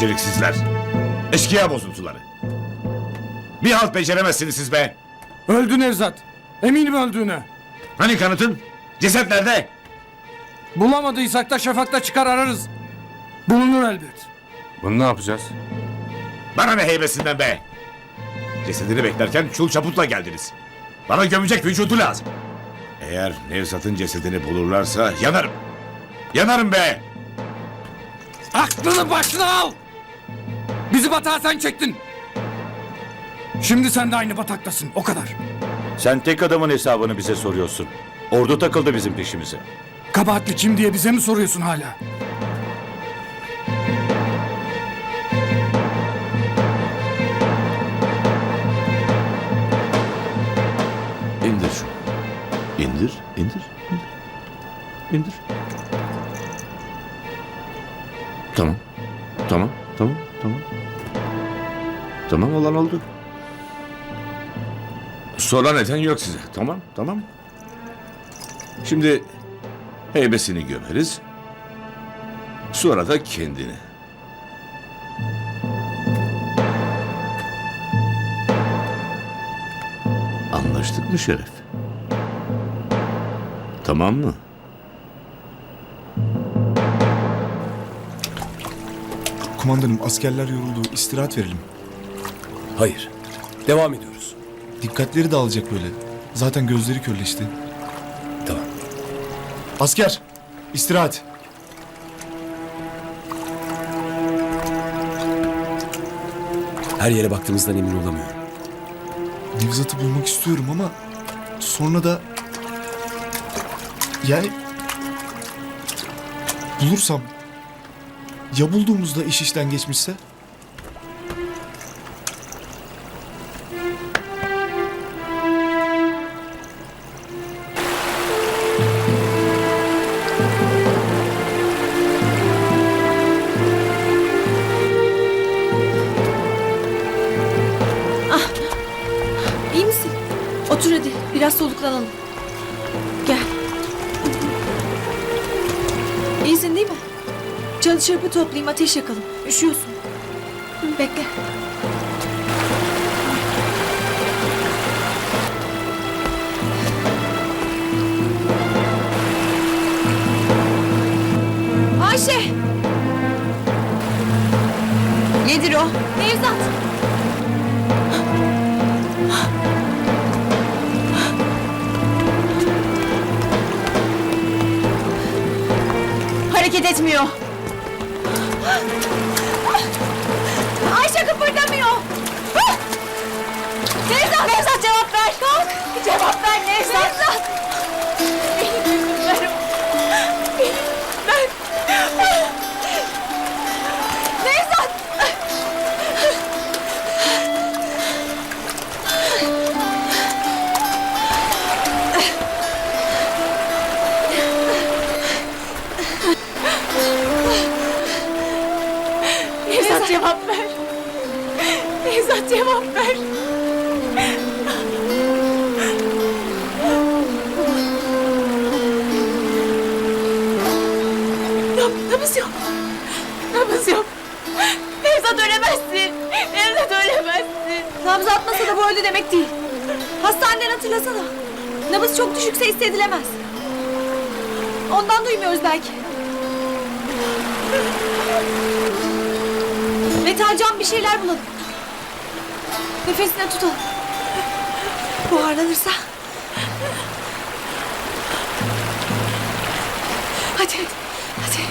Beceriksizler. Eşkıya bozuntuları. Bir halt beceremezsiniz siz be. Öldü Nevzat. Eminim öldüğüne. Hani kanıtın? Ceset nerede? Bulamadıysak da şafakta çıkar ararız. Bulunur elbet. Bunu ne yapacağız? Bana ne heybesinden be. Cesedini beklerken çul çaputla geldiniz. Bana gömecek vücudu lazım. Eğer Nevzat'ın cesedini bulurlarsa yanarım. Yanarım be. Aklını başına al! Bizi batağa sen çektin. Şimdi sen de aynı bataktasın. O kadar. Sen tek adamın hesabını bize soruyorsun. Ordu takıldı bizim peşimize. Kabahatli kim diye bize mi soruyorsun hala? İndir şunu. İndir, indir, indir. İndir. Tamam, tamam. Tamam olan oldu. Sonra neden yok size. Tamam, tamam. Şimdi heybesini gömeriz. Sonra da kendini. Anlaştık mı Şeref? Tamam mı? Kumandanım askerler yoruldu. İstirahat verelim. Hayır. Devam ediyoruz. Dikkatleri dağılacak böyle. Zaten gözleri körleşti. Tamam. Asker! istirahat. Her yere baktığımızdan emin olamıyorum. Nevzat'ı bulmak istiyorum ama sonra da yani bulursam ya bulduğumuzda iş işten geçmişse? Biraz soluklanalım. Gel. İyisin değil mi? Çalı çırpı toplayayım ateş yakalım. Üşüyorsun. Bekle. Ayşe! Nedir o? Nevzat! Etmiyor. Nevzat cevap ver. Yok, nabız yok. Nabız yok. Nevzat ölemezsin. Nevzat ölemezsin. Nabız atmasa da bu öldü demek değil. Hastaneden hatırlasana. Nabız çok düşükse hissedilemez. Ondan duymuyoruz belki. Metalcan bir şeyler bulalım. Nefesine tutalım. Buharlanırsa. Hadi hadi. Hadi.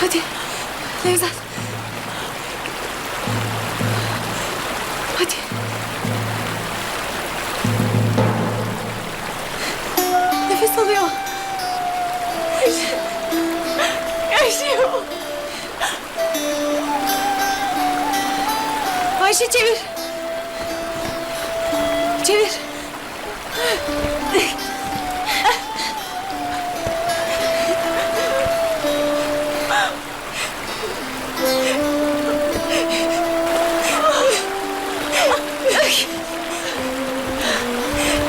Hadi. Nevzat. Hadi. Nefes alıyor. Yaşıyor. Ayşe çevir. Çevir.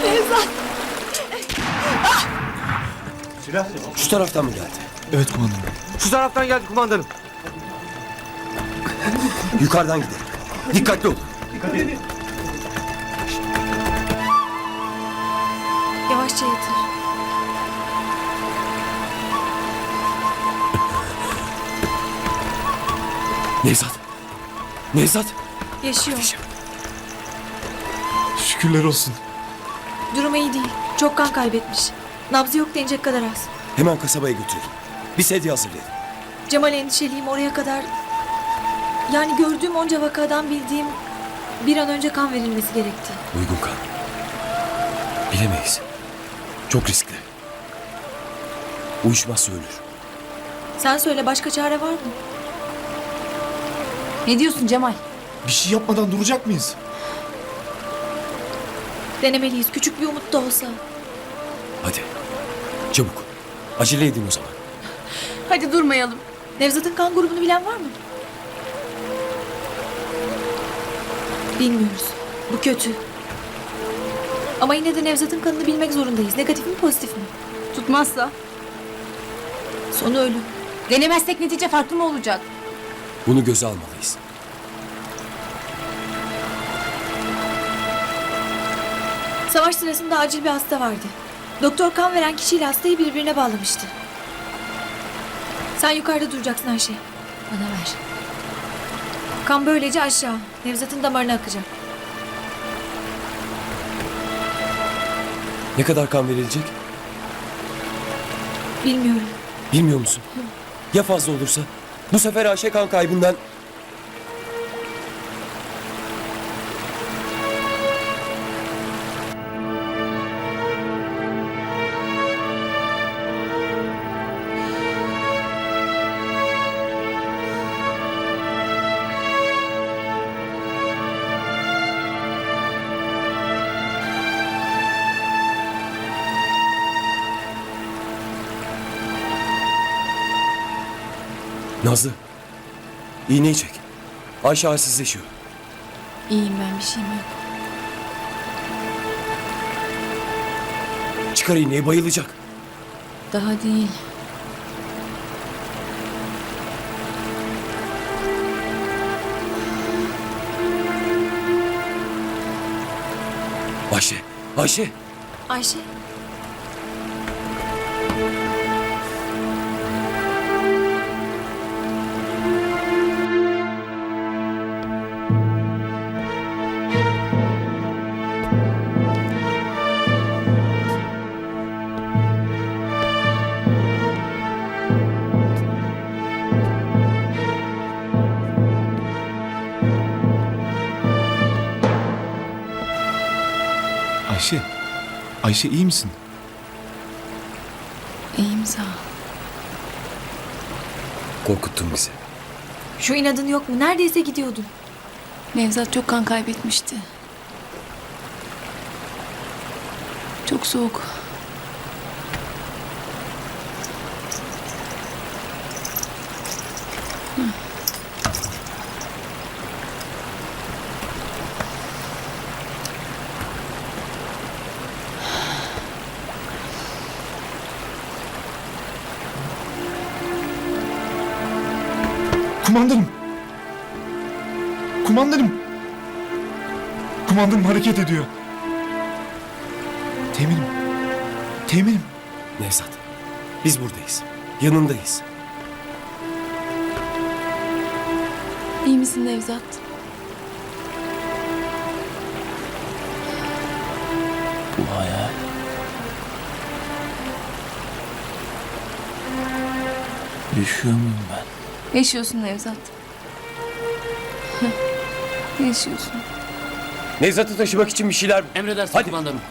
Nevzat. Şu taraftan mı geldi? Evet kumandanım. Şu taraftan geldi kumandanım. Yukarıdan gidelim. Dikkatli olun. Yatır. Nevzat. Nevzat. Yaşıyor. Şükürler olsun. Durumu iyi değil. Çok kan kaybetmiş. Nabzı yok denecek kadar az. Hemen kasabaya götürelim. Bir sedye hazırlayalım. Cemal endişeliyim oraya kadar. Yani gördüğüm onca vakadan bildiğim bir an önce kan verilmesi gerekti. Uygun kan. Bilemeyiz. Çok riskli. Uyuşmazsa ölür. Sen söyle başka çare var mı? Ne diyorsun Cemal? Bir şey yapmadan duracak mıyız? Denemeliyiz küçük bir umut da olsa. Hadi. Çabuk. Acele edin o zaman. Hadi durmayalım. Nevzat'ın kan grubunu bilen var mı? Bilmiyoruz. Bu kötü. Ama yine de Nevzat'ın kanını bilmek zorundayız. Negatif mi pozitif mi? Tutmazsa? Sonu ölüm. Denemezsek netice farklı mı olacak? Bunu göze almalıyız. Savaş sırasında acil bir hasta vardı. Doktor kan veren kişiyle hastayı birbirine bağlamıştı. Sen yukarıda duracaksın Ayşe. Bana ver. Kan böylece aşağı. Nevzat'ın damarına akacak. Ne kadar kan verilecek? Bilmiyorum. Bilmiyor musun? Ya fazla olursa? Bu sefer Ayşe kan kaybından... Nazlı. iğneyi çek. Ayşe halsizleşiyor. İyiyim ben bir şeyim yok. Çıkar iğneyi bayılacak. Daha değil. Ayşe. Ayşe. Ayşe. Ayşe. Ayşe iyi misin? İyiyim sağ ol. Korkuttun bizi. Şu inadın yok mu? Neredeyse gidiyordun. Nevzat çok kan kaybetmişti. Çok soğuk. Kumandanım. Kumandanım. Kumandanım hareket ediyor. Teminim. Teminim. Nevzat. Biz buradayız. Yanındayız. İyi misin Nevzat? Bu hayal. Yaşıyor muyum ben? Yaşıyorsun Nevzat. Yaşıyorsun. Nevzat'ı taşımak için bir şeyler... Emredersin Hadi. kumandanım.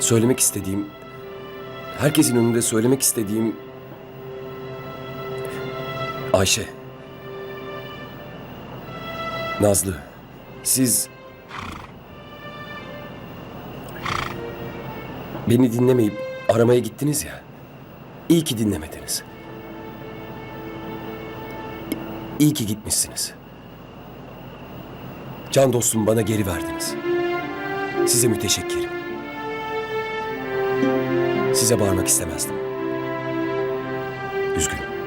Söylemek istediğim... Herkesin önünde söylemek istediğim... Ayşe. Nazlı. Siz... Beni dinlemeyip aramaya gittiniz ya. İyi ki dinlemediniz. İyi ki gitmişsiniz. Can dostum bana geri verdiniz. Size müteşekkirim. Size bağırmak istemezdim. Üzgünüm.